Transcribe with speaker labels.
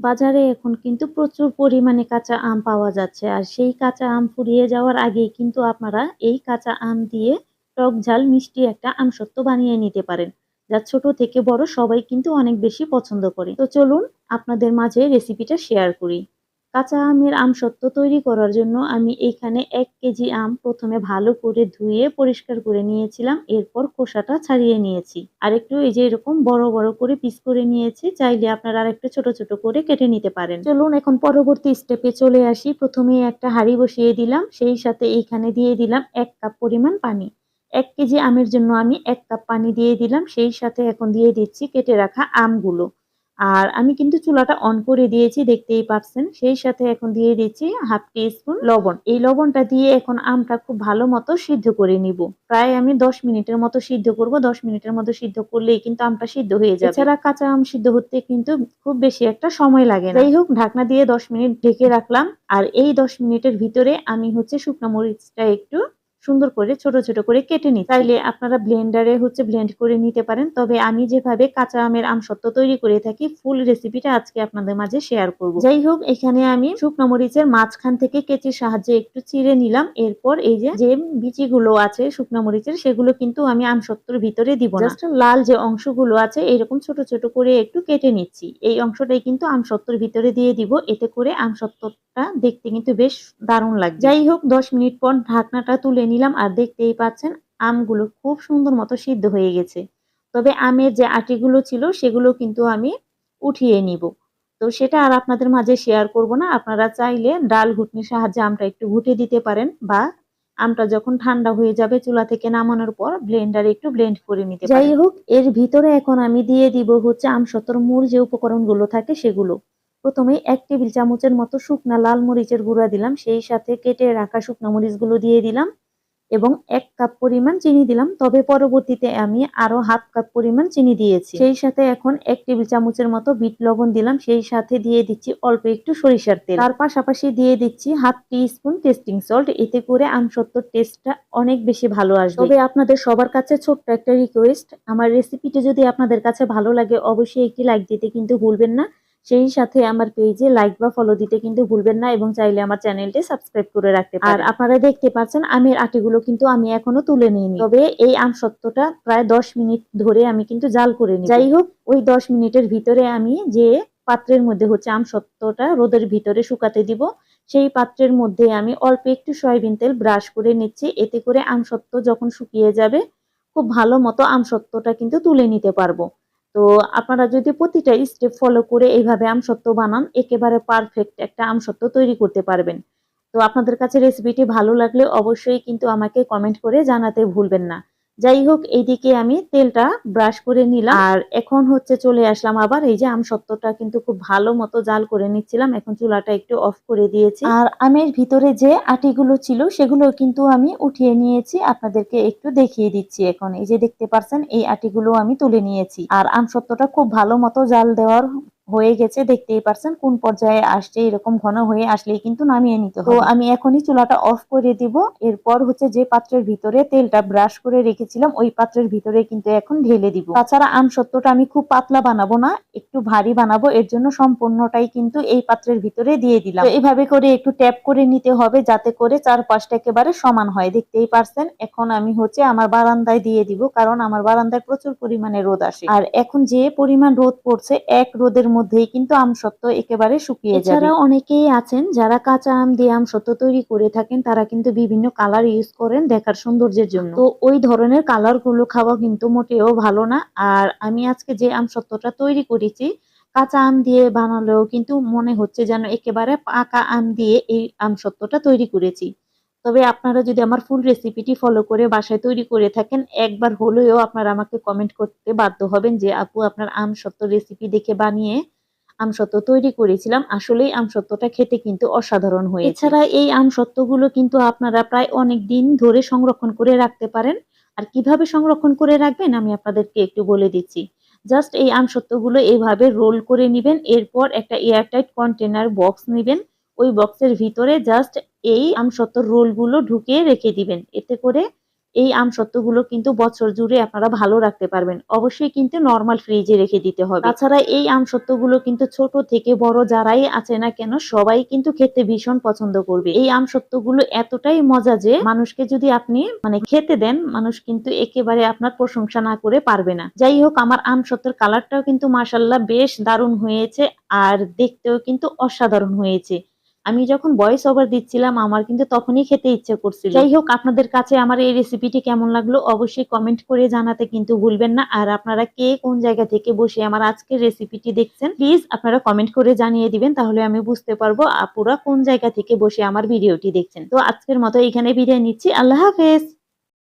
Speaker 1: বাজারে এখন কিন্তু প্রচুর পরিমাণে কাঁচা আম পাওয়া যাচ্ছে। আর সেই কাঁচা আম ফুরিয়ে যাওয়ার আগেই কিন্তু আপনারা এই কাঁচা আম দিয়ে টক ঝাল, মিষ্টি একটা আমসত্ত্ব বানিয়ে নিতে পারেন। যা ছোট থেকে বড় সবাই কিন্তু অনেক বেশি পছন্দ করে। তো চলুন আপনাদের মাঝে রেসিপিটা শেয়ার করি। কাঁচা আমের আমসত্ত্ব তৈরি করার জন্য আমি এইখানে এক কেজি আম প্রথমে ভালো করে ধুয়ে পরিষ্কার করে নিয়েছিলাম, এরপর খোসাটা ছাড়িয়ে নিয়েছি। আর একটু এই যে এরকম বড় বড় করে পিস করে নিয়েছি, চাইলে আপনারা আর একটু ছোট ছোট করে কেটে নিতে পারেন। চলুন এখন পরবর্তী স্টেপে চলে আসি। প্রথমে একটা হাঁড়ি বসিয়ে দিলাম, সেই সাথে এইখানে দিয়ে দিলাম এক কাপ পরিমাণ পানি। এক কেজি আমের জন্য আমি এক কাপ পানি দিয়ে দিলাম, সেই সাথে এখন দিয়ে দিচ্ছি কেটে রাখা আমগুলো। আর আমি কিন্তু চুলাটা অন করে দিয়েছি দেখতেই পাচ্ছেন। সেই সাথে এখন দিয়ে দিচ্ছি হাফ টি স্পুন লবণ। এই লবণটা দিয়ে এখন আমটা খুব ভালো মতো সিদ্ধ করে নিব। প্রায় আমি দশ মিনিটের মতো সিদ্ধ করব। দশ মিনিটের মতো সিদ্ধ করলেই কিন্তু আমটা সিদ্ধ হয়ে যাবে। এছাড়া কাঁচা আম সিদ্ধ হতে কিন্তু খুব বেশি একটা সময় লাগে না। যাই হোক ঢাকনা দিয়ে দশ মিনিট ঢেকে রাখলাম। আর এই দশ মিনিটের ভিতরে আমি হচ্ছে শুকনো মরিচটা একটু সুন্দর করে, ছোট ছোট করে কেটে নিই চাইলে আপনারা ব্লেন্ডারে হচ্ছে ব্লেন্ড করে নিতে পারেন। তবে আমি যেভাবে কাঁচা আমের আমসত্ব তৈরি করে থাকি ফুল রেসিপিটা আজকে আপনাদের মাঝে শেয়ার করব। যাই হোক, এখানে আমি শুকনো মরিচের মাঝখান থেকে কেচির সাহায্যে একটু চিড়ে নিলাম। এরপর এই যে যে বিচিগুলো আছে শুকনো মরিচের, সেগুলো কিন্তু আমি আমসত্বর ভিতরে দিব না। লাল যে অংশগুলো আছে, এরকম ছোট ছোট করে একটু কেটে নিচ্ছি। এই অংশটাই কিন্তু আমসত্বর ভিতরে দিয়ে দিব। এতে করে আমসত্বটা দেখতে কিন্তু বেশ দারুণ লাগে যাই হোক, দশ মিনিট পর ঢাকনাটা তুলে নিই নিলাম আর দেখতেই পাচ্ছেন আমগুলো খুব সুন্দর মতো সিদ্ধ হয়ে গেছে। তবে আমের যে আটিগুলো ছিল সেগুলো কিন্তু আমি উঠিয়ে নিব। তো সেটা আর আপনাদের মাঝে শেয়ার করব না। আপনারা চাইলে ডাল ঘুটনির সাহায্যে আমটা একটু ঘুটে দিতে পারেন বা আমটা যখন ঠান্ডা হয়ে যাবে চুলা থেকে নামানোর পর ব্লেন্ডারে একটু ব্লেন্ড করে নিতে যাই হোক, এর ভিতরে এখন আমি দিয়ে দিব হচ্ছে আমসত্তর মূল যে উপকরণগুলো থাকে সেগুলো। প্রথমে এক টেবিল চামচের মতো শুকনা লাল মরিচের গুঁড়া দিলাম, সেই সাথে কেটে রাখা শুকনা মরিচগুলো দিয়ে দিলাম। এবং এক কাপ পরিমাণ চিনি দিলাম। তবে পরবর্তীতে আমি আরও হাফ কাপ পরিমাণ চিনি দিয়েছি। সেই সাথে এখন এক টেবিল চামচের মতো বিট লবণ দিলাম। সেই সাথে দিয়ে দিচ্ছি অল্প একটু সরিষার তেল। তার পাশাপাশি দিয়ে দিচ্ছি half teaspoon tasting salt. এতে করে আমসত্তর টেস্টটা অনেক বেশি ভালো আসবে। তবে আপনাদের সবার কাছে ছোট্ট একটা রিকোয়েস্ট আমার রেসিপিটা যদি আপনাদের কাছে ভালো লাগে, অবশ্যই একটি লাইক দিতে কিন্তু ভুলবেন না। সেই সাথে আমার পেজে লাইক বা ফলো দিতে কিন্তু ভুলবেন না এবং চাইলে আমার চ্যানেলটি সাবস্ক্রাইব করে রাখতে আর আপনারা দেখতে পাচ্ছেন আমের আটিগুলো কিন্তু আমি এখনও তুলে নিইনি। তবে এই আম সত্যটা প্রায় দশ মিনিট ধরে আমি কিন্তু জাল করে নিই যাই হোক, ওই দশ মিনিটের ভিতরে আমি যে পাত্রের মধ্যে হচ্ছে আম সত্যটা রোদের ভিতরে শুকাতে দিব, সেই পাত্রের মধ্যে আমি অল্প একটু সয়াবিন তেল ব্রাশ করে নিচ্ছি। এতে করে আম সত্য যখন শুকিয়ে যাবে, খুব ভালো মতো আম সত্যটা কিন্তু তুলে নিতে পারব। তো আপনারা যদি প্রতিটা স্টেপ ফলো করে এইভাবে আমসত্ত্ব বানান, একেবারে পারফেক্ট একটা আমসত্ত্ব তৈরি করতে পারবেন। তো আপনাদের কাছে রেসিপিটি ভালো লাগলে অবশ্যই কিন্তু আমাকে কমেন্ট করে জানাতে ভুলবেন না। যাই হোক, এইদিকে আমি তেলটা ব্রাশ করে নিলাম। আর এখন হচ্ছে চলে আসলাম আবার এই যে আম সত্যটা কিন্তু খুব ভালো মতো জাল করে নিচ্ছিলাম। এখন চুলাটা একটু অফ করে দিয়েছি। আর আমের ভিতরে যে আটিগুলো ছিল সেগুলো কিন্তু আমি উঠিয়ে নিয়েছি। আপনাদেরকে একটু দেখিয়ে দিচ্ছি এখন। এই যে দেখতে পারছেন, এই আটিগুলো আমি তুলে নিয়েছি। আর আম সত্যটা খুব ভালো মতো জাল দেওয়ার হয়ে গেছে দেখতেই পারছেন কোন পর্যায়ে আসছে এরকম ঘন হয়ে আসলেই কিন্তু নামিয়ে নিতে হবে। তো আমি এখনই চুলাটা অফ করে দিব। এরপর হচ্ছে যে পাত্রের ভিতরে তেলটা ব্রাশ করে রেখেছিলাম ওই পাত্রের ভিতরে কিন্তু এখন ঢেলে দিব। তাছাড়া আম সত্যটা আমি খুব পাতলা বানাবো না একটু ভারী বানাবো এর জন্য সম্পূর্ণটাই কিন্তু এই পাত্রের ভিতরে দিয়ে দিলাম। এইভাবে করে একটু ট্যাপ করে নিতে হবে যাতে করে চারপাশটা একেবারে সমান হয় দেখতেই পারছেন? এখন আমি হচ্ছে আমার বারান্দায় দিয়ে দিব কারণ আমার বারান্দায় প্রচুর পরিমাণে রোদ আসে। আর এখন যে পরিমাণ রোদ পড়ছে এক রোদের মধ্যেই কিন্তু আমসত্ত্ব একেবারে শুকিয়ে এছাড়া অনেকেই আছেন যারা কাঁচা আম দিয়ে আমসত্ত্ব তৈরি করে থাকেন, তারা কিন্তু বিভিন্ন কালার ইউজ করেন দেখার সৌন্দর্যের জন্য। তো ওই ধরনের কালারগুলো খাওয়া কিন্তু মোটেও ভালো না। আর আমি আজকে যে আমসত্ত্বটা তৈরি করেছি, কাঁচা আম দিয়ে বানালেও কিন্তু মনে হচ্ছে যেন একেবারে পাকা আম দিয়ে এই আমসত্ত্বটা তৈরি করেছি। তবে আপনারা যদি আমার ফুল রেসিপিটি ফলো করে বাসায় তৈরি করে থাকেন, একবার হলেও আপনারা আমাকে কমেন্ট করতে বাধ্য হবেন যে, আপু, আপনার আম সত্য রেসিপি দেখে বানিয়ে আমসত্ত্ব তৈরি করেছিলাম। আসলেই আমসত্ত্বটা খেতে কিন্তু অসাধারণ হয়ে এছাড়া এই আমসত্ত্বগুলো কিন্তু আপনারা প্রায় অনেক দিন ধরে সংরক্ষণ করে রাখতে পারেন। আর কীভাবে সংরক্ষণ করে রাখবেন আমি আপনাদেরকে একটু বলে দিচ্ছি। জাস্ট এই আমসত্ত্বগুলো এইভাবে রোল করে নেবেন, এরপর একটা এয়ারটাইট কন্টেনার বক্স নেবেন। ওই বক্সের ভিতরে জাস্ট এই আমসত্ত্বর রোলগুলো ঢুকিয়ে রেখে দিবেন। এতে করে এই আমসত্ত্বগুলো কিন্তু বছর জুড়ে আপনারা ভালো রাখতে পারবেন। অবশ্যই কিন্তু নর্মাল ফ্রিজে রেখে দিতে হবে। তাছাড়া এই আমসত্ত্বগুলো কিন্তু ছোট থেকে বড় যারাই আছে না কেন, সবাই কিন্তু খেতে ভীষণ পছন্দ করবে। এই আমসত্ত্বগুলো এতটাই মজা যে মানুষকে যদি আপনি মানে খেতে দেন, মানুষ কিন্তু একেবারে আপনার প্রশংসা না করে পারবে না। যাই হোক, আমার আমসত্ত্বর কালারটাও কিন্তু মাসাল্লাহ বেশ দারুণ হয়েছে আর দেখতেও কিন্তু অসাধারণ হয়েছে। আমি যখন ভয়েস ওভার দিচ্ছিলাম আমার কিন্তু তখনই খেতে ইচ্ছে করছিল। যাই হোক আপনাদের কাছে আমার এই রেসিপিটি কেমন লাগল অবশ্যই কমেন্ট করে জানাতে কিন্তু ভুলবেন না। আর আপনারা কে কোন জায়গা থেকে বসে আমার আজকের রেসিপিটি দেখছেন প্লিজ আপনারা কমেন্ট করে জানিয়ে দিবেন তাহলে আমি বুঝতে পারব আপুরা কোন জায়গা থেকে বসে আমার ভিডিওটি দেখছেন। তো আজকের মতো এখানে বিদায় নিচ্ছি। আল্লাহ হাফেজ!